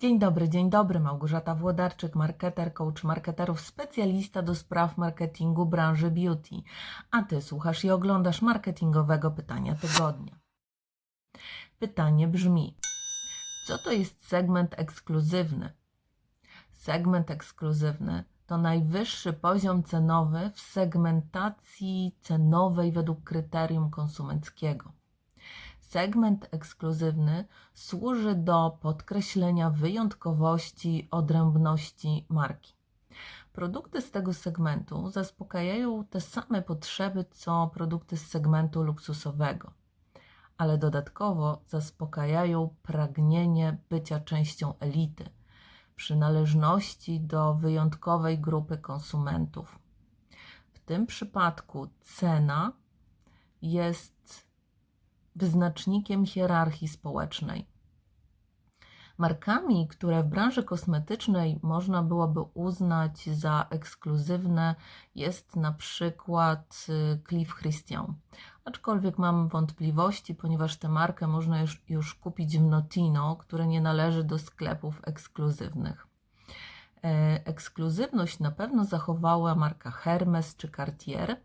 Dzień dobry, dzień dobry. Małgorzata Włodarczyk, marketer, coach marketerów, specjalista do spraw marketingu branży beauty. A Ty słuchasz i oglądasz marketingowego pytania tygodnia. Pytanie brzmi: co to jest segment ekskluzywny? Segment ekskluzywny to najwyższy poziom cenowy w segmentacji cenowej według kryterium konsumenckiego. Segment ekskluzywny służy do podkreślenia wyjątkowości, odrębności marki. Produkty z tego segmentu zaspokajają te same potrzeby co produkty z segmentu luksusowego, ale dodatkowo zaspokajają pragnienie bycia częścią elity, przynależności do wyjątkowej grupy konsumentów. W tym przypadku cena jest wyznacznikiem hierarchii społecznej. Markami, które w branży kosmetycznej można byłoby uznać za ekskluzywne, jest na przykład y, Cliff Christian. Aczkolwiek mam wątpliwości, ponieważ tę markę można już, już kupić w Notino, które nie należy do sklepów ekskluzywnych. E, Ekskluzywność na pewno zachowała marka Hermes czy Cartier,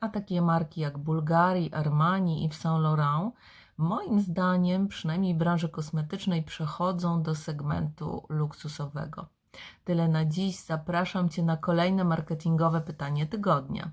a takie marki jak Bulgari, Armani i Saint Laurent, moim zdaniem, przynajmniej branży kosmetycznej, przechodzą do segmentu luksusowego. Tyle na dziś. Zapraszam Cię na kolejne marketingowe pytanie tygodnia.